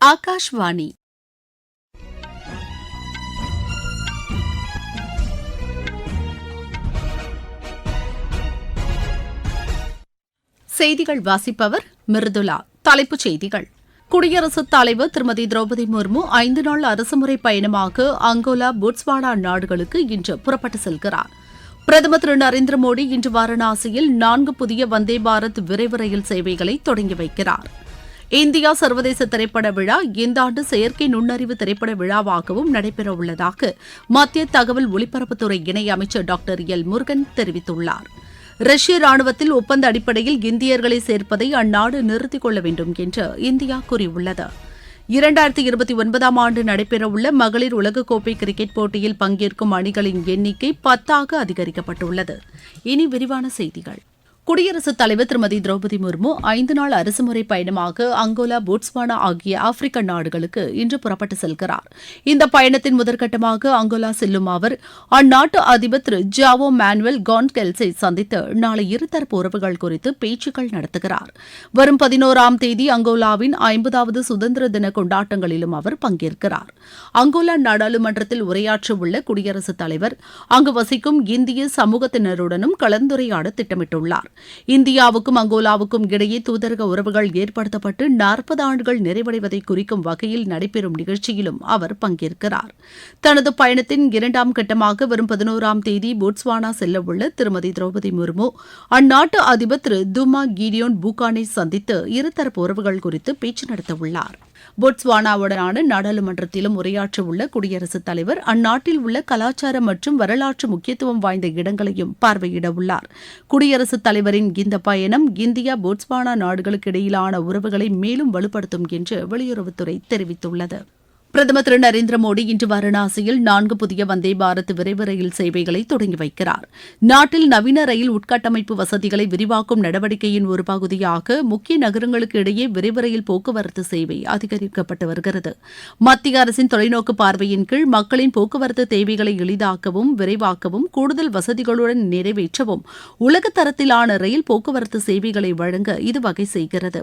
ஆகாஷ்வாணி செய்திகள் வாசிப்பவர் மிருதுலா தலைப்புச் செய்திகள். குடியரசுத் தலைவர் திருமதி திரௌபதி முர்மு ஐந்து நாள் அரசுமுறை பயணமாக அங்கோலா புட்ஸ்வானா நாடுகளுக்கு இன்று புறப்பட்டு செல்கிறார். பிரதமர் திரு நரேந்திர மோடி இன்று வாரணாசியில் நான்கு புதிய வந்தே பாரத் விரைவு ரயில் சேவைகளை தொடங்கி வைக்கிறார். இந்தியா சர்வதேச திரைப்பட விழா இந்த ஆண்டு செயற்கை நுண்ணறிவு திரைப்பட விழாவாகவும் நடைபெறவுள்ளதாக மத்திய தகவல் ஒலிபரப்புத்துறை இணையமைச்சர் டாக்டர் எல் முருகன் தெரிவித்துள்ளார். ரஷ்ய ராணுவத்தில் ஒப்பந்த அடிப்படையில் இந்தியர்களை சேர்ப்பதை அந்நாடு நிறுத்திக் கொள்ள வேண்டும் என்று இந்தியா கூறியுள்ளது. இரண்டாயிரத்தி இருபத்தி ஒன்பதாம் ஆண்டு நடைபெறவுள்ள மகளிர் உலகக்கோப்பை கிரிக்கெட் போட்டியில் பங்கேற்கும் அணிகளின் எண்ணிக்கை பத்தாக அதிகரிக்கப்பட்டுள்ளது. இனி விரிவான செய்திகள். குடியரசுத் தலைவர் திருமதி திரௌபதி முர்மு ஐந்து நாள் அரசுமுறை பயணமாக அங்கோலா போட்ஸ்வானா ஆகிய ஆப்பிரிக்க நாடுகளுக்கு இன்று புறப்பட்டு செல்கிறார். இந்த பயணத்தின் முதற்கட்டமாக அங்கோலா செல்லும் அவர் அந்நாட்டு அதிபர் திரு ஜாவோ மேனுவல் கான்கெல்ஸை சந்தித்து நாளை இருதரப்பு உறவுகள் குறித்து பேச்சுக்கள் நடத்துகிறார். வரும் பதினோராம் தேதி அங்கோலாவின் ஐம்பதாவது சுதந்திர தின கொண்டாட்டங்களிலும் அவர் பங்கேற்கிறார். அங்கோலா நாடாளுமன்றத்தில் உரையாற்றவுள்ள குடியரசுத் தலைவர் அங்கு வசிக்கும் இந்திய சமூகத்தினருடனும் கலந்துரையாட திட்டமிட்டுள்ளார். இந்தியாவுக்கும் அங்கோலாவுக்கும் இடையே தூதரக உறவுகள் ஏற்படுத்தப்பட்டு நாற்பது ஆண்டுகள் நிறைவடைவதை குறிக்கும் வகையில் நடைபெறும் நிகழ்ச்சியிலும் அவர் பங்கேற்கிறார். தனது பயணத்தின் இரண்டாம் கட்டமாக வரும் பதினோராம் தேதி போட்ஸ்வானா செல்லவுள்ள திருமதி திரௌபதி முர்மு அந்நாட்டு அதிபர் திரு துமா கீடியோன் பூகானை சந்தித்து இருதரப்பு உறவுகள் குறித்து பேச்சு நடத்தவுள்ளார். போட்ஸ்வானாவுடனான நாடாளுமன்றத்திலும் உரையாற்றவுள்ள குடியரசுத் தலைவர் அந்நாட்டில் உள்ள கலாச்சார மற்றும் வரலாற்று முக்கியத்துவம் வாய்ந்த இடங்களையும் பார்வையிடவுள்ளார். குடியரசுத் தலைவரின் இந்த பயணம் இந்தியா போட்ஸ்வானா நாடுகளுக்கு இடையிலான உறவுகளை மேலும் வலுப்படுத்தும் என்று வெளியுறவுத்துறை தெரிவித்துள்ளது. பிரதமர் திரு நரேந்திர மோடி இன்று வாரணாசியில் நான்கு புதிய வந்தே பாரத் விரைவு ரயில் சேவைகளை தொடங்கி வைக்கிறார். நாட்டில் நவீன ரயில் உட்கட்டமைப்பு வசதிகளை விரிவாக்கும் நடவடிக்கையின் ஒரு பகுதியாக முக்கிய நகரங்களுக்கு இடையே விரைவு ரயில் போக்குவரத்து சேவை அதிகரிக்கப்பட்டு வருகிறது. மத்திய அரசின் தொலைநோக்கு பார்வையின் கீழ் மக்களின் போக்குவரத்து தேவைகளை எளிதாக்கவும் விரைவாக்கவும் கூடுதல் வசதிகளுடன் நிறைவேற்றவும் உலக தரத்திலான ரயில் போக்குவரத்து சேவைகளை வழங்க இது வகை செய்கிறது.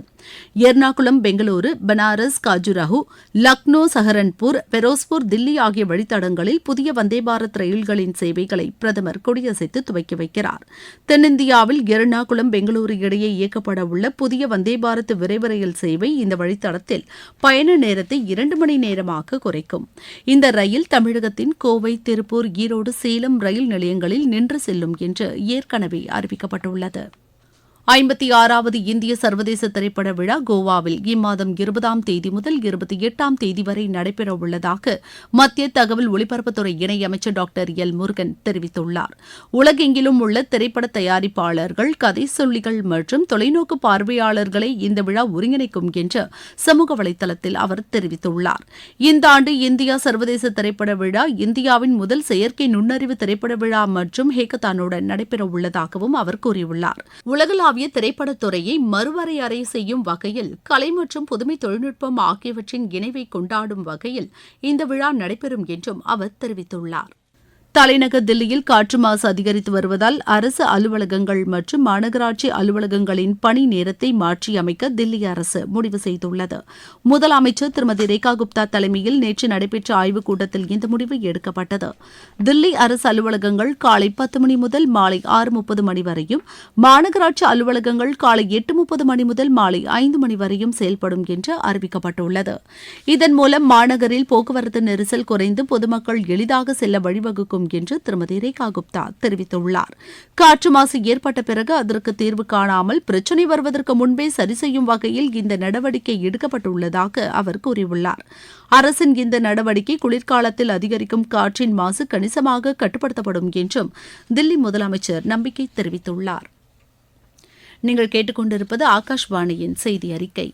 எர்ணாகுளம் பெங்களூரு பனாரஸ் காஜுராஹு லக்னோ சஹர் சஹரன்பூர் பெரோஸ்பூர் தில்லி ஆகிய வழித்தடங்களில் புதிய வந்தே பாரத் ரயில்களின் சேவைகளை பிரதமர் கொடியசைத்து துவக்கி வைக்கிறார். தென்னிந்தியாவில் எர்ணாகுளம் பெங்களூரு இடையே இயக்கப்பட உள்ள புதிய வந்தே பாரத் விரைவு ரயில் சேவை இந்த வழித்தடத்தில் பயண நேரத்தை இரண்டு மணி நேரமாக குறைக்கும். இந்த ரயில் தமிழகத்தின் கோவை திருப்பூர் ஈரோடு சேலம் ரயில் நிலையங்களில் நின்று செல்லும் என்று ஏற்கனவே அறிவிக்கப்பட்டுள்ளது. ஐம்பத்தி ஆறாவது இந்திய சர்வதேச திரைப்பட விழா கோவாவில் இம்மாதம் இருபதாம் தேதி முதல் இருபத்தி எட்டாம் தேதி வரை நடைபெறவுள்ளதாக மத்திய தகவல் ஒலிபரப்புத்துறை இணையமைச்சர் டாக்டர் எல் முருகன் தெரிவித்துள்ளார். உலகெங்கிலும் உள்ள திரைப்பட தயாரிப்பாளர்கள் கதை சொல்லிகள் மற்றும் தொலைநோக்கு பார்வையாளர்களை இந்த விழா ஒருங்கிணைக்கும் என்று சமூக வலைதளத்தில் அவர் தெரிவித்துள்ளார். இந்த ஆண்டு இந்தியா சர்வதேச திரைப்பட விழா இந்தியாவின் முதல் செயற்கை நுண்ணறிவு திரைப்பட விழா மற்றும் ஹேக்கத்தானுடன் நடைபெறவுள்ளதாகவும் அவர் கூறியுள்ளார். உலகளாவிய திரைப்படத்துறையை மறுவரையறை செய்யும் வகையில் கலை மற்றும் புதுமை தொழில்நுட்பம் ஆகியவற்றின் இணைவை கொண்டாடும் வகையில் இந்த விழா நடைபெறும் என்றும் அவர் தெரிவித்துள்ளார். தலைநகர் தில்லியில் காற்று மாசு அதிகரித்து வருவதால் அரசு அலுவலகங்கள் மற்றும் மாநகராட்சி அலுவலகங்களின் பணி நேரத்தை மாற்றியமைக்க தில்லி அரசு முடிவு செய்துள்ளது. முதலமைச்சர் திருமதி ரேகா குப்தா தலைமையில் நேற்று நடைபெற்ற ஆய்வுக் கூட்டத்தில் இந்த முடிவு எடுக்கப்பட்டது. தில்லி அரசு அலுவலகங்கள் காலை பத்து மணி முதல் மாலை ஆறு முப்பது மணி வரையும் மாநகராட்சி அலுவலகங்கள் காலை எட்டு முப்பது மணி முதல் மாலை ஐந்து மணி வரையும் செயல்படும் என்று அறிவிக்கப்பட்டுள்ளது. இதன் மூலம் மாநகரில் போக்குவரத்து நெரிசல் குறைந்து பொதுமக்கள் எளிதாக செல்ல வழிவகுக்கும் என்று திருமதி ரேகா குப்தா தெரிவித்துள்ளார். காற்று மாசு ஏற்பட்ட பிறகு அதற்கு தீர்வு காணாமல் பிரச்சினை வருவதற்கு முன்பே சரி செய்யும் வகையில் இந்த நடவடிக்கை எடுக்கப்பட்டுள்ளதாக அவர் கூறியுள்ளார். அரசின் இந்த நடவடிக்கை குளிர்காலத்தில் அதிகரிக்கும் காற்றின் மாசு கணிசமாக கட்டுப்படுத்தப்படும் என்றும் தில்லி முதலமைச்சர் நம்பிக்கை தெரிவித்துள்ளார். நீங்கள் கேட்டுக்கொண்டிருப்பது ஆகாஷ்வாணியின் செய்தி அறிக்கை.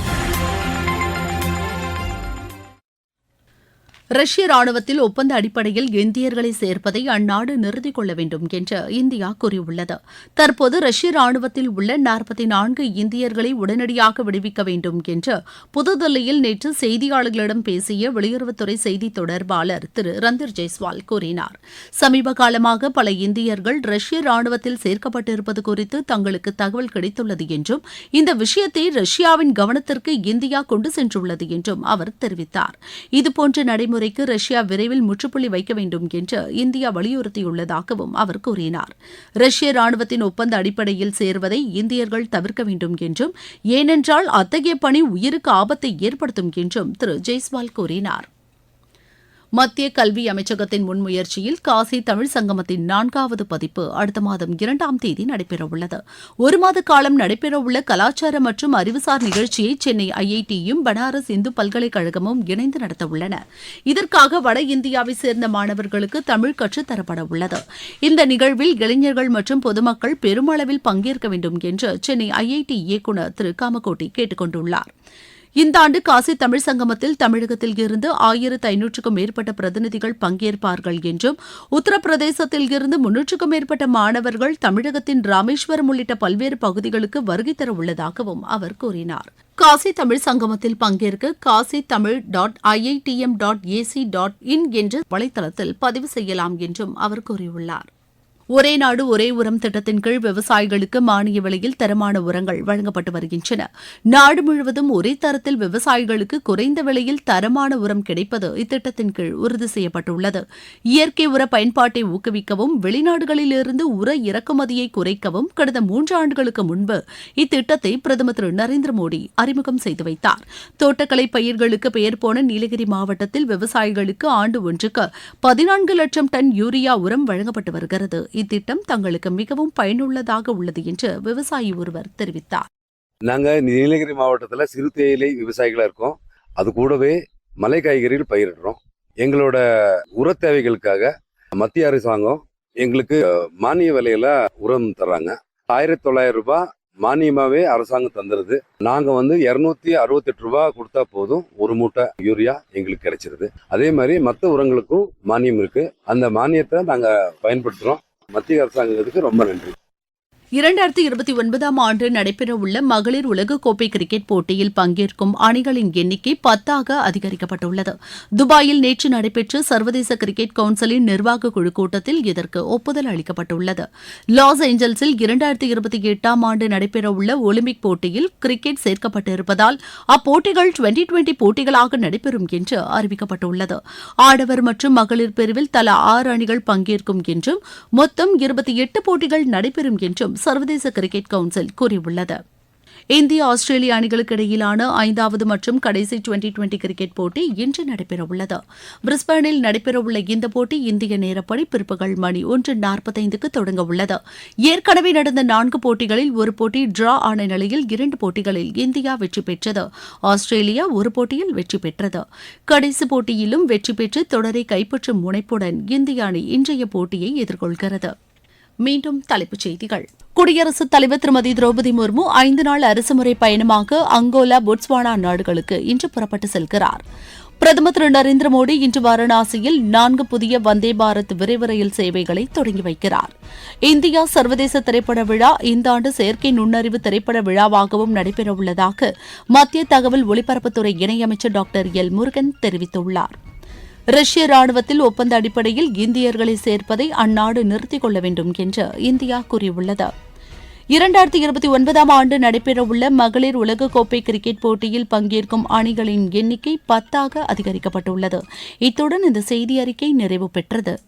ரஷ்ய ராணுவத்தில் ஒப்பந்த அடிப்படையில் இந்தியர்களை சேர்ப்பதை அந்நாடு நிறுத்திக் கொள்ள வேண்டும் என்று இந்தியா கூறியுள்ளது. தற்போது ரஷ்ய ராணுவத்தில் உள்ள நாற்பத்தி நான்கு இந்தியர்களை உடனடியாக விடுவிக்க வேண்டும் என்று புதுதில்லியில் நேற்று செய்தியாளர்களிடம் பேசிய வெளியுறவுத்துறை செய்தி தொடர்பாளர் திரு ரந்தர் ஜெய்ஸ்வால் கூறினார். சமீப காலமாக பல இந்தியர்கள் ரஷ்ய ராணுவத்தில் சேர்க்கப்பட்டிருப்பது குறித்து தங்களுக்கு தகவல் கிடைத்துள்ளது என்றும் இந்த விஷயத்தை ரஷ்யாவின் கவனத்திற்கு இந்தியா கொண்டு சென்றுள்ளது என்றும் அவர் தெரிவித்தார். இதுபோன்ற நடைமுறைக்கு ரஷ்யா விரைவில் முற்றுப்புள்ளி வைக்க வேண்டும் என்று இந்தியா வலியுறுத்தியுள்ளதாகவும் அவர் கூறினார். ரஷ்ய ராணுவத்தின் ஒப்பந்த அடிப்படையில் சேர்வதை இந்தியர்கள் தவிர்க்க வேண்டும் என்றும் ஏனென்றால் அத்தகைய பணி உயிருக்கு ஆபத்தை ஏற்படுத்தும் என்றும் திரு ஜெய்ஸ்வால் கூறினார். மத்திய கல்வி அமைச்சகத்தின் முன்முயற்சியில் காசி தமிழ் சங்கமத்தின் நான்காவது பதிப்பு அடுத்த மாதம் இரண்டாம் தேதி நடைபெறவுள்ளது. ஒரு மாத காலம் நடைபெறவுள்ள கலாச்சார மற்றும் அறிவுசார் நிகழ்ச்சியை சென்னை ஐஐடியும் பனாரஸ் இந்து பல்கலைக்கழகமும் இணைந்து நடத்தவுள்ளன. இதற்காக வட இந்தியாவை சேர்ந்த மாணவர்களுக்கு தமிழ் கற்றுத்தரப்பட உள்ளது இந்த நிகழ்வில் இளைஞர்கள் மற்றும் பொதுமக்கள் பெருமளவில் பங்கேற்க வேண்டும் என்று சென்னை ஐஐடி இயக்குநர் திரு காமகோட்டி கேட்டுக் கொண்டுள்ளாா் இந்த ஆண்டு காசி தமிழ் சங்கமத்தில் தமிழகத்தில் இருந்து ஆயிரத்து ஐநூற்றுக்கும் மேற்பட்ட பிரதிநிதிகள் பங்கேற்பார்கள் என்றும் உத்தரப்பிரதேசத்தில் இருந்து முன்னூற்றுக்கும் மேற்பட்ட மாணவர்கள் தமிழகத்தின் ராமேஸ்வரம் உள்ளிட்ட பல்வேறு பகுதிகளுக்கு வருகை தர உள்ளதாகவும் அவர் கூறினார். காசி தமிழ் சங்கமத்தில் பங்கேற்க Kashi Tamil dot IITM dot AC dot in என்ற வலைதளத்தில் பதிவு செய்யலாம் என்றும் அவர் கூறியுள்ளார். ஒரே நாடு ஒரே உரம் திட்டத்தின் கீழ் விவசாயிகளுக்கு மானிய விலையில் தரமான உரங்கள் வழங்கப்பட்டு வருகின்றன. நாடு முழுவதும் ஒரே தரத்தில் விவசாயிகளுக்கு குறைந்த விலையில் தரமான உரம் கிடைப்பது இத்திட்டத்தின் கீழ் உறுதி செய்யப்பட்டுள்ளது. இயற்கை உர பயன்பாட்டை ஊக்குவிக்கவும் வெளிநாடுகளிலிருந்து உர இறக்குமதியை குறைக்கவும் கடந்த மூன்று ஆண்டுகளுக்கு முன்பு இத்திட்டத்தை பிரதமர் திரு நரேந்திர மோடி அறிமுகம் செய்து வைத்தார். தோட்டக்கலை பயிர்களுக்கு பெயர் போன நீலகிரி மாவட்டத்தில் விவசாயிகளுக்கு ஆண்டு ஒன்றுக்கு பதினான்கு லட்சம் டன் யூரியா உரம் வழங்கப்பட்டு வருகிறது. இத்திட்டம் தங்களுக்கு மிகவும் பயனுள்ளதாக உள்ளது என்று விவசாயி ஒருவர் தெரிவித்தார். நாங்கள் நீலகிரி மாவட்டத்தில் சிறு தேயிலை விவசாயிகளாக இருக்கோம். அது கூடவே மலை காய்கறிகள் பயிரிடுறோம். எங்களோட உர தேவைகளுக்காக மத்திய அரசாங்கம் எங்களுக்கு மானிய விலையில உரம் தர்றாங்க. ஆயிரத்தி தொள்ளாயிரம் ரூபாய் மானியமாவே அரசாங்கம் தந்துருது. நாங்க வந்து இருநூத்தி அறுபத்தெட்டு ரூபாய் கொடுத்தா போதும் ஒரு மூட்டை யூரியா எங்களுக்கு கிடைச்சிருது. அதே மாதிரி மற்ற உரங்களுக்கும் மானியம் இருக்கு. அந்த மானியத்தை நாங்க பயன்படுத்துறோம். மத்திய அரசாங்கத்துக்கு ரொம்ப நன்றி. இரண்டாயிரத்தி இருபத்தி ஒன்பதாம் ஆண்டு நடைபெறவுள்ள மகளிர் உலகக்கோப்பை கிரிக்கெட் போட்டியில் பங்கேற்கும் அணிகளின் எண்ணிக்கை பத்தாக அதிகரிக்கப்பட்டுள்ளது. துபாயில் நேற்று நடைபெற்ற சர்வதேச கிரிக்கெட் கவுன்சிலின் நிர்வாக குழு கூட்டத்தில் இதற்கு ஒப்புதல் அளிக்கப்பட்டுள்ளது. லாஸ் ஏஞ்சல்ஸில் இரண்டாயிரத்தி இருபத்தி எட்டாம் ஆண்டு நடைபெறவுள்ள ஒலிம்பிக் போட்டியில் கிரிக்கெட் சேர்க்கப்பட்டிருப்பதால் அப்போட்டிகள் டுவெண்டி டுவெண்டி போட்டிகளாக நடைபெறும் என்று அறிவிக்கப்பட்டுள்ளது. ஆடவர் மற்றும் மகளிர் பிரிவில் தலா ஆறு அணிகள் பங்கேற்கும் என்றும் மொத்தம் இருபத்தி எட்டு போட்டிகள் நடைபெறும் என்றும் சர்வதேச கிரிக்கெட் கவுன்சில் கூறியுள்ளது. இந்திய ஆஸ்திரேலிய அணிகளுக்கு இடையிலான ஐந்தாவது மற்றும் கடைசி டுவெண்டி டுவெண்டி கிரிக்கெட் போட்டி இன்று நடைபெறவுள்ளது. பிரிஸ்பேனில் நடைபெறவுள்ள இந்த போட்டி இந்திய நேரப்படி பிற்பகல் மணி ஒன்று நாற்பத்தைந்துக்கு தொடங்க உள்ளது ஏற்கனவே நடந்த நான்கு போட்டிகளில் ஒரு போட்டி டிரா ஆன நிலையில் இரண்டு போட்டிகளில் இந்தியா வெற்றி பெற்றது. ஆஸ்திரேலியா ஒரு போட்டியில் வெற்றி பெற்றது. கடைசி போட்டியிலும் வெற்றி பெற்று தொடரை கைப்பற்றும் முனைப்புடன் இந்திய அணி இன்றைய போட்டியை எதிர்கொள்கிறது. மீண்டும் தலைப்புச் செய்திகள். குடியரசுத் தலைவர் திருமதி திரௌபதி முர்மு ஐந்து நாள் அரசுமுறை பயணமாக அங்கோலா பொட்ஸ்வானா நாடுகளுக்கு இன்று புறப்பட்டு செல்கிறார். பிரதமர் திரு நரேந்திர மோடி இன்று வாரணாசியில் நான்கு புதிய வந்தே பாரத் விரைவு ரயில் சேவைகளை தொடங்கி வைக்கிறார். இந்தியா சர்வதேச திரைப்பட விழா இந்த ஆண்டு செயற்கை நுண்ணறிவு திரைப்பட விழாவாகவும் நடைபெறவுள்ளதாக மத்திய தகவல் ஒலிபரப்புத்துறை இணையமைச்சர் டாக்டர் எல் முருகன் தெரிவித்துள்ளார். ரஷ்ய ராணுவத்தில் ஒப்பந்த அடிப்படையில் இந்தியர்களை சேர்ப்பதை அந்நாடு நிறுத்திக் கொள்ள வேண்டும் என்று இந்தியா கூறியுள்ளது. இரண்டாயிரத்தி இருபத்தி ஒன்பதாம் ஆண்டு நடைபெறவுள்ள மகளிர் உலகக்கோப்பை கிரிக்கெட் போட்டியில் பங்கேற்கும் அணிகளின் எண்ணிக்கை பத்தாக அதிகரிக்கப்பட்டுள்ளது. இத்துடன் இந்த செய்தி அறிக்கை நிறைவு பெற்றது.